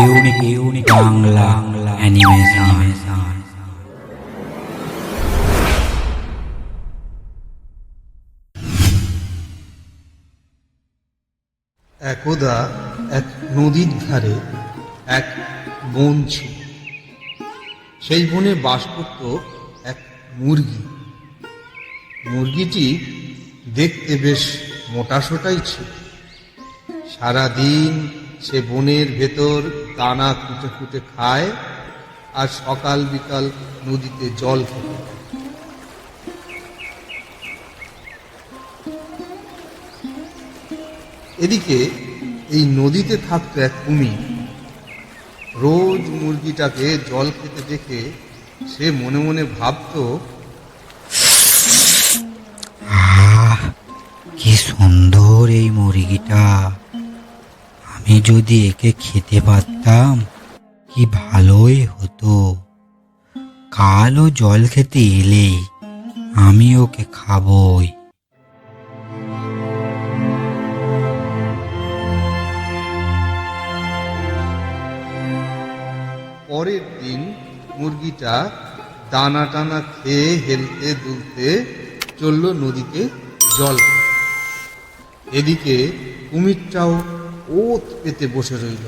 Unique unique Bangla animation একদা এক নদীর ধারে এক বন ছিল। সেই বনে বাস করত এক মুরগি। মুরগিটি দেখতে বেশ মোটাসোটাই ছিল। সারাদিন সে বনের ভেতর দানা খুঁটে খুঁটে খায় আর সকাল বিকাল নদীতে জল খেতে এদিকে এই নদীতে থাকতো এক কুমির রোজ মুরগিটাকে জল খেতে দেখে সে মনে মনে ভাবতো কি সুন্দর এই মুরগিটা। আমি যদি একে খেতে পারতাম, কি ভালোই হতো। কালও জল খেতে এলেই আমি ওকে খাবই। পরের দিন মুরগিটা দানা টানা খেয়ে হেলতে দুলতে চলল নদীতে জল। এদিকে কুমিরটাও ওত পেতে বসে রইল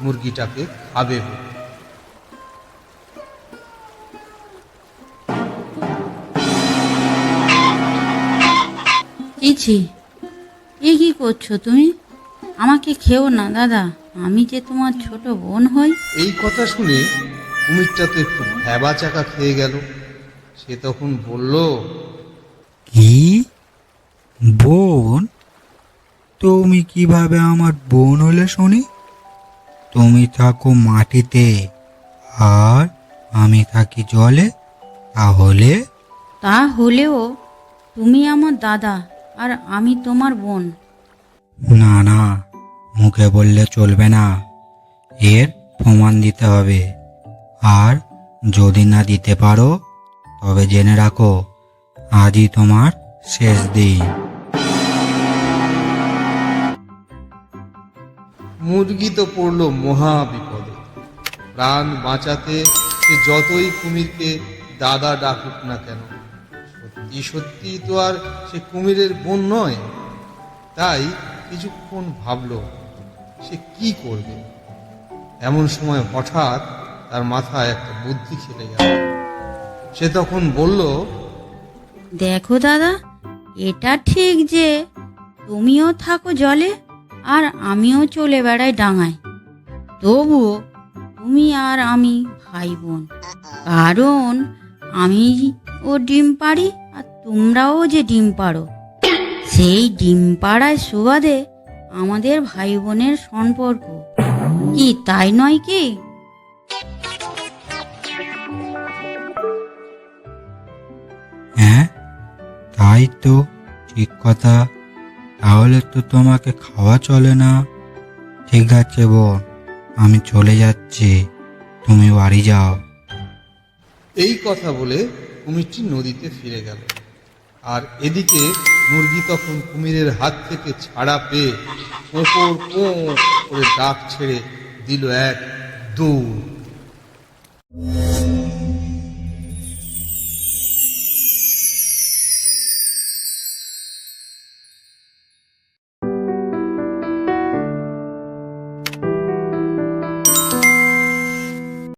মুরগিটাকে খাবে বলে চিছি এ কি করছ তুমি? আমাকে খেও না দাদা। আমি যে তোমার ছোট বোন হই। এই কথা শুনে কুমিরটা তো একটু ভ্যাবা চাকা খেয়ে গেল। সে তখন বলল কি বোন তুমি কীভাবে আমার বোন হলে শুনি তুমি থাকো মাটিতে আর আমি থাকি জলে তাহলে? তা হলেও তুমি আমার দাদা আর আমি তোমার বোন। না না মুখে বললে চলবে না। এর প্রমাণ দিতে হবে। আর যদি না দিতে পারো তবে জেনে রাখো আজই তোমার শেষ দিন। মুরগি তো পড়ল মহা বিপদে প্রাণ বাঁচাতে সে যতই কুমিরকে দাদা ডাকুক না কেন, সত্যি সত্যি তো আর সে কুমিরের বোন নয়। তাই কিছুক্ষণ ভাবল, সে কি করবে? এমন সময় হঠাৎ তার মাথায় একটা বুদ্ধি খেলে গেল। সে তখন বলল, দেখো দাদা, এটা ঠিক যে তুমিও থাকো জলে আর আমিও চলে বেড়াই ডাঙায়। তবুও তুমি আর আমি ভাই বোন। কারণ আমি ও ডিম পাড়ি আর তোমরাও যে ডিম পাড়ো। সেই ডিম পাড়ায় সুবাদে আমাদের ভাই বোনের সম্পর্ক। কি তাই নয় কি? হ্যাঁ তাই তো, ঠিক কথা। তাহলে তো তোমাকে খাওয়া চলে না। ঠিক আছে বোন আমি চলে যাচ্ছি। তুমি বাড়ি যাও। এই কথা বলে কুমিরটি নদীতে ফিরে গেল। আর এদিকে মুরগি তখন কুমিরের হাত থেকে ছাড়া পেয়ে কোঁকর কোঁ করে ডাক ছেড়ে দিল এক দৌড়।